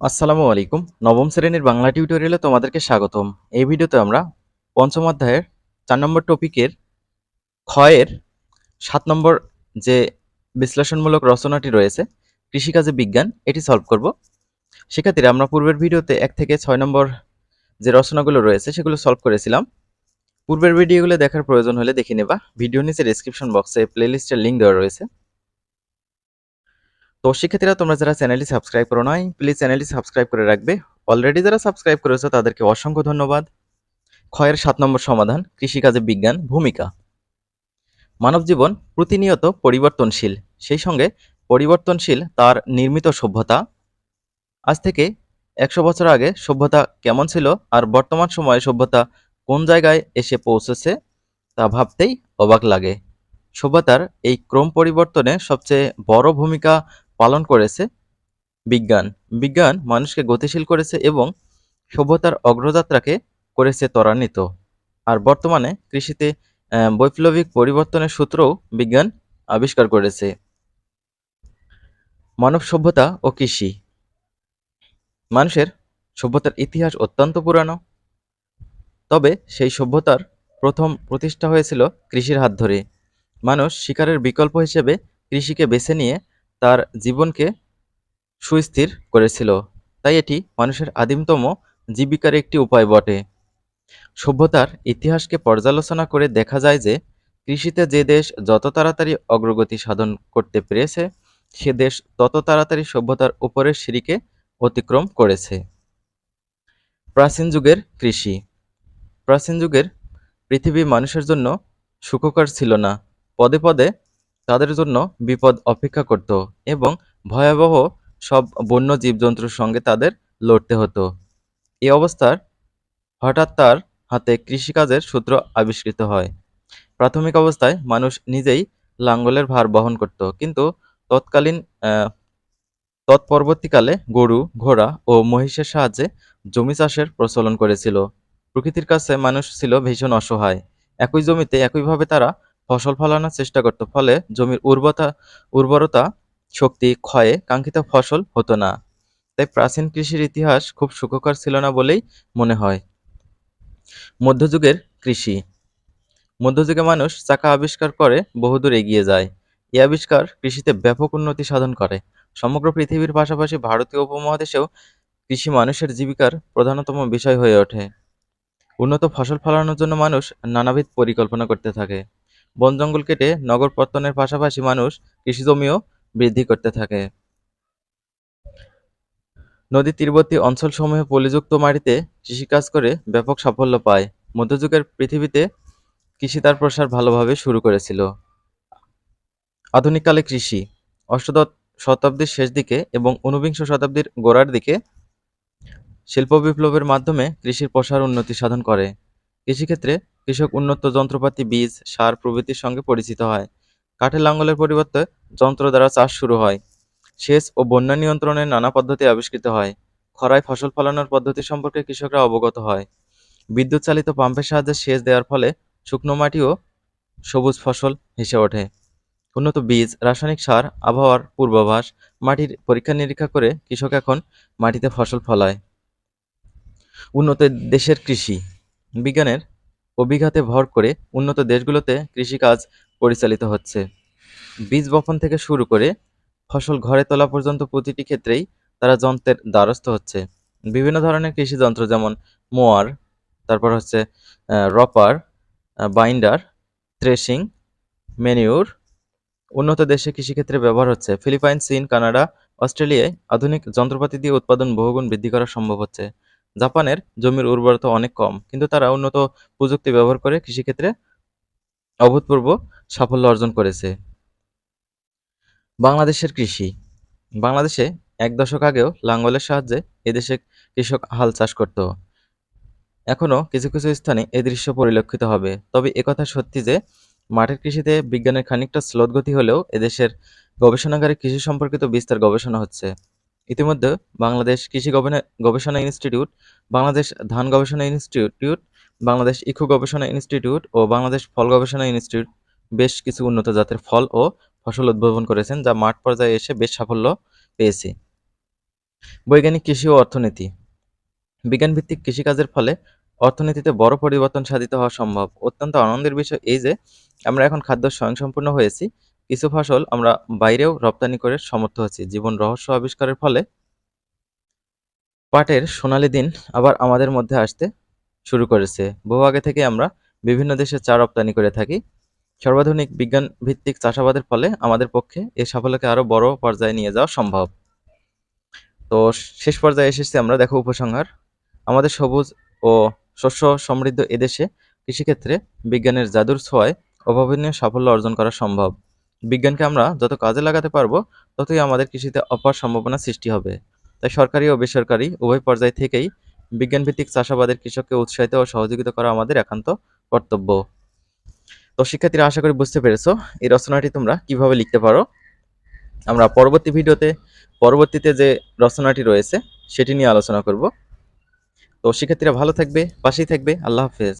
আসসালামু আলাইকুম। নবম শ্রেণির বাংলা টিউটোরিয়ালে তোমাদেরকে স্বাগতম। এই ভিডিওতে আমরা পঞ্চম অধ্যায়ের চার নম্বর টপিকের ক্ষয়ের সাত নম্বর যে বিশ্লেষণমূলক রচনাটি রয়েছে, কৃষিকাজে বিজ্ঞান, এটি সলভ করব। সেক্ষেত্রে আমরা পূর্বের ভিডিওতে এক থেকে ছয় নম্বর যে রচনাগুলো রয়েছে, সেগুলো সলভ করেছিলাম। পূর্বের ভিডিওগুলো দেখার প্রয়োজন হলে দেখে নেবা। ভিডিও নিচে ডিসক্রিপশন বক্সে প্লেলিস্টের লিঙ্ক দেওয়া রয়েছে। তো শিক্ষার্থীরা তোমরা যারা চ্যানেলটি সাবস্ক্রাইব করো নাই প্লিজ চ্যানেলটি সাবস্ক্রাইব করে রাখবে। অলরেডি যারা সাবস্ক্রাইব করেছ, তাদেরকে অসংখ্য ধন্যবাদ। ক্ষয়ের সাত নম্বর সমাধান, কৃষিকাজে বিজ্ঞান, ভূমিকা। মানব জীবন প্রতিনিয়ত পরিবর্তনশীল। সেই সঙ্গে পরিবর্তনশীল তার নির্মিত সভ্যতা। আজ থেকে একশো বছর আগে সভ্যতা কেমন ছিল আর বর্তমান সময়ে সভ্যতা কোন জায়গায় এসে পৌঁছেছে, তা ভাবতেই অবাক লাগে। সভ্যতার এই ক্রম পরিবর্তনে সবচেয়ে বড় ভূমিকা পালন করেছে বিজ্ঞান। বিজ্ঞান মানুষকে গতিশীল করেছে এবং সভ্যতার অগ্রযাত্রাকে করেছে ত্বরান্বিত। আর বর্তমানে কৃষিতে বৈপ্লবিক পরিবর্তনের সূত্রও বিজ্ঞান আবিষ্কার করেছে। মানব সভ্যতা ও কৃষি। মানুষের সভ্যতার ইতিহাস অত্যন্ত পুরানো। তবে সেই সভ্যতার প্রথম প্রতিষ্ঠা হয়েছিল কৃষির হাত ধরে। মানুষ শিকারের বিকল্প হিসেবে কৃষিকে বেছে নিয়ে তার জীবনকে সুস্থির করেছিল। তাই এটি মানুষের আদিমতম জীবিকার একটি উপায় বটে। সভ্যতার ইতিহাসকে পর্যালোচনা করে দেখা যায় যে, কৃষিতে যে দেশ যত তাড়াতাড়ি অগ্রগতি সাধন করতে পেরেছে, সে দেশ তত তাড়াতাড়ি সভ্যতার উপরের সিঁড়িকে অতিক্রম করেছে। প্রাচীন যুগের কৃষি। প্রাচীন যুগের পৃথিবী মানুষের জন্য সুখকর ছিল না। পদে পদে তাদের জন্য বিপদ অপেক্ষা করত এবং ভয়াবহ সব বন্য জীবজন্তুর সঙ্গে তাদের লড়তে হতো। এই অবস্থার হঠাৎ তার হাতে কৃষিকাজের সূত্র আবিষ্কৃত হয়। প্রাথমিক অবস্থায় মানুষ নিজেই লাঙ্গলের ভার বহন করত, কিন্তু তৎকালীন তৎপরবর্তীকালে গরু, ঘোড়া ও মহিষের সাহায্যে জমি চাষের প্রচলন করেছিল। প্রকৃতির কাছে মানুষ ছিল ভীষণ অসহায়। একই জমিতে একইভাবে তারা ফসল ফলানোর চেষ্টা করত, ফলে জমির উর্বরতা উর্বরতা শক্তি ক্ষয়ে কাঙ্ক্ষিত ফসল হতো না। তাই প্রাচীন কৃষির ইতিহাস খুব সুখকর ছিল না বলেই মনে হয়। মধ্যযুগের কৃষি। মধ্যযুগে মানুষ চাকা আবিষ্কার করে বহুদূর এগিয়ে যায়। এই আবিষ্কার কৃষিতে ব্যাপক উন্নতি সাধন করে। সমগ্র পৃথিবীর পাশাপাশি ভারতীয় উপমহাদেশেও কৃষি মানুষের জীবিকার প্রধানতম বিষয় হয়ে ওঠে। উন্নত ফসল ফলানোর জন্য মানুষ নানাবিধ পরিকল্পনা করতে থাকে। বন জঙ্গল কেটে নগর পত্তনের পাশাপাশি মানুষ কৃষিজমিও বৃদ্ধি করতে থাকে। নদী তীরবর্তী অঞ্চলসমূহে পলিযুক্ত মাটিতে কৃষিকাজ করে ব্যাপক সাফল্য পায়। মধ্যযুগের পৃথিবীতে কৃষি তার প্রসার ভালোভাবে শুরু করেছিল। আধুনিককালে কৃষি অষ্টদশ শতাব্দীর শেষ দিকে এবং ঊনবিংশ শতাব্দীর গোড়ার দিকে শিল্প বিপ্লবের মাধ্যমে কৃষির প্রসার উন্নতি সাধন করে। কৃষিক্ষেত্রে কৃষক উন্নত যন্ত্রপাতি, বীজ, সার প্রভৃতির সঙ্গে পরিচিত হয়। কাঠের লাঙ্গলের পরিবর্তে যন্ত্র দ্বারা চাষ শুরু হয়। সেচ ও বন্যা নিয়ন্ত্রণের নানা পদ্ধতি আবিষ্কৃত হয়। খরায় ফসল ফলানোর পদ্ধতি সম্পর্কে কৃষকরা অবগত হয়। বিদ্যুৎ চালিত পাম্পের সাহায্যে সেচ দেওয়ার ফলে শুকনো মাটিও সবুজ ফসল হেসে ওঠে। উন্নত বীজ, রাসায়নিক সার, আবহাওয়ার পূর্বাভাস, মাটির পরীক্ষা নিরীক্ষা করে কৃষক এখন মাটিতে ফসল ফলায়। উন্নত দেশের কৃষি। বিজ্ঞানের অভিঘাতে ভর করে উন্নত দেশগুলোতে কৃষিকাজ পরিচালিত হচ্ছে। বীজ বপন থেকে শুরু করে ফসল ঘরে তোলা পর্যন্ত প্রতিটি ক্ষেত্রেই তারা যন্ত্রের দ্বারস্থ হচ্ছে। বিভিন্ন ধরনের কৃষি যন্ত্র যেমন মোয়ার, তারপর হচ্ছে রপার বাইন্ডার, থ্রেশিং, ম্যানিউর, উন্নত দেশে কৃষিক্ষেত্রে ব্যবহার হচ্ছে। ফিলিপাইন, চীন, কানাডা, অস্ট্রেলিয়ায় আধুনিক যন্ত্রপাতি দিয়ে উৎপাদন বহুগুণ বৃদ্ধি করা সম্ভব হচ্ছে। জাপানের জমির উর্বরতা অনেক কম, কিন্তু তারা উন্নত প্রযুক্তি ব্যবহার করে কৃষিক্ষেত্রে অভূতপূর্ব সাফল্য অর্জন করেছে। বাংলাদেশের কৃষি। বাংলাদেশে এক দশক আগেও লাঙ্গলের সাহায্যে এদেশে কৃষক হাল চাষ করত। এখনও কিছু কিছু স্থানে এই দৃশ্য পরিলক্ষিত হবে। তবে একথা সত্যি যে, মাঠের কৃষিতে বিজ্ঞানের খানিকটা স্লোত গতি হলেও এদেশের গবেষণাগারে কৃষি সম্পর্কিত বিস্তার গবেষণা হচ্ছে। ইতিমধ্যে বাংলাদেশ কৃষি গবেষণা- ইনস্টিটিউট, বাংলাদেশ ধান গবেষণা ইনস্টিটিউট, বাংলাদেশ ইক্ষু গবেষণা ইনস্টিটিউট ও বাংলাদেশ ফল গবেষণা ইনস্টিটিউট বেশ কিছু উন্নত জাতের ফল ও ফসল উদ্ভাবন করেছেন, যা মাঠ পর্যায়ে এসে বেশ সাফল্য পেয়েছে। বৈজ্ঞানিক কৃষি ও অর্থনীতি। বিজ্ঞানভিত্তিক কৃষিকাজের ফলে অর্থনীতিতে বড় পরিবর্তন সাধিত হওয়া সম্ভব। অত্যন্ত আনন্দের বিষয় এই যে, আমরা এখন খাদ্য স্বয়ংসম্পূর্ণ হয়েছি। কিছু ফসল আমরা বাইরেও রপ্তানি করে সমর্থ হচ্ছি। জীবন রহস্য আবিষ্কারের ফলে পাটের সোনালি দিন আবার আমাদের মধ্যে আসতে শুরু করেছে। বহু আগে থেকে আমরা বিভিন্ন দেশে চা রপ্তানি করে থাকি। সর্বাধুনিক বিজ্ঞান ভিত্তিক চাষাবাদের ফলে আমাদের পক্ষে এই সাফল্যকে আরও বড় পর্যায়ে নিয়ে যাওয়া সম্ভব। তো শেষ পর্যায়ে এসেছি আমরা, দেখো উপসংহার। আমাদের সবুজ ও শস্য সমৃদ্ধ এদেশে কৃষিক্ষেত্রে বিজ্ঞানের জাদুর ছোঁয়ায় অভাবনীয় সাফল্য অর্জন করা সম্ভব। বিজ্ঞানকে আমরা যত কাজে লাগাতে পারব, ততই আমাদের কৃষিতে অপার সম্ভাবনা সৃষ্টি হবে। তাই সরকারি ও বেসরকারি উভয় পর্যায় থেকেই বিজ্ঞানভিত্তিক চাষাবাদের কৃষককে উৎসাহিত ও সহযোগিতা করা আমাদের একান্ত কর্তব্য। তো শিক্ষার্থীরা, আশা করি বুঝতে পেরেছ এই রচনাটি তোমরা কীভাবে লিখতে পারো। আমরা পরবর্তী ভিডিওতে, পরবর্তীতে যে রচনাটি রয়েছে, সেটি নিয়ে আলোচনা করব। তো শিক্ষার্থীরা ভালো থাকবে, পাশেই থাকবে। আল্লাহ হাফেজ।